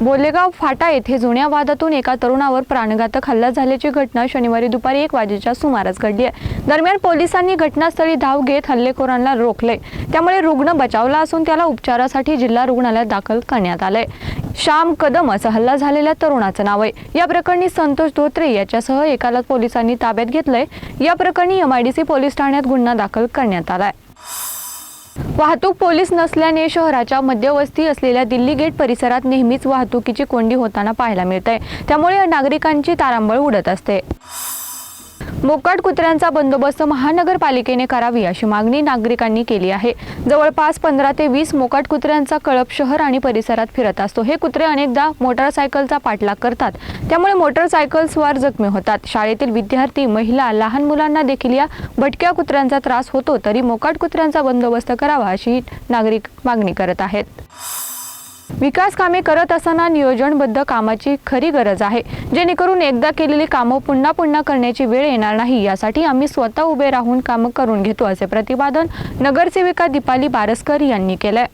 बोलेगाव फाटा येथे जुन्या वादातून एका तरुणावर प्राणघातक हल्ला झाल्याची घटना शनिवारी दुपारी एक वाजेच्या सुमारास घडली आहे. दरम्यान पोलिसांनी घटनास्थळी धाव घेत हल्लेखोरांना रोखले. त्यामुळे रुग्ण बचावला असून त्याला उपचारासाठी जिल्हा रुग्णालयात दाखल करण्यात आलंय. श्याम कदम असं हल्ला झालेल्या तरुणाचं नाव आहे. या प्रकरणी संतोष धोत्रे याच्यासह एकाला पोलिसांनी ताब्यात घेतलंय. या प्रकरणी एमआयडीसी पोलीस ठाण्यात गुन्हा दाखल करण्यात आलाय. वाहतूक पोलीस नसल्याने शहराच्या मध्यवस्ती असलेल्या दिल्ली गेट परिसरात नेहमीच वाहतुकीची कोंडी होताना पाहायला मिळते त्यामुळे नागरिकांची तारांबळ उडत असते. मोकाट कुत्र्यांचा बंदोबस्त महानगरपालिकेने करावी अशी मागणी नागरिकांनी केली आहे. जवळपास पंधरा ते वीस मोकाट कुत्र्यांचा कळप शहर आणि परिसरात फिरत असतो. हे कुत्रे अनेकदा मोटारसायकलचा पाठलाग करतात. त्यामुळे मोटरसायकल्स्वार जखमी होतात. शाळेतील विद्यार्थी महिला लहान मुलांना देखील या भटक्या कुत्र्यांचा त्रास होतो तरी मोकाट कुत्र्यांचा बंदोबस्त करावा अशी नागरिक मागणी करत आहेत. विकास कामे करत असताना नियोजनबद्ध कामाची खरी गरज आहे. जेणेकरून एकदा केलेली कामं पुन्हा पुन्हा करण्याची वेळ येणार नाही. यासाठी आम्ही स्वतः उभे राहून कामं करून घेतो असे प्रतिपादन नगरसेविका दीपाली बारसकर यांनी केलंय.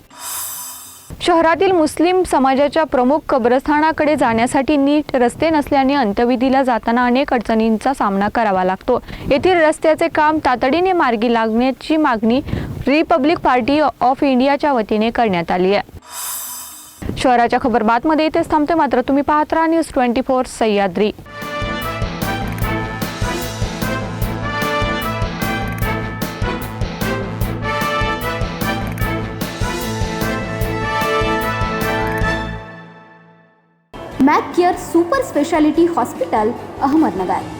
शहरातील मुस्लिम समाजाच्या प्रमुख कब्रस्थानाकडे जाण्यासाठी नीट रस्ते नसल्याने अंत्यविधीला जाताना अनेक अडचणींचा सामना करावा लागतो. येथील रस्त्याचे काम तातडीने मार्गी लागण्याची मागणी रिपब्लिक पार्टी ऑफ इंडियाच्या वतीने करण्यात आली आहे. शहराच्या खबर बातमध्ये इथेच थांबते. मात्र तुम्ही पाहत राहा news twenty four Sahyadri. Mac Care super speciality hospital Ahmednagar.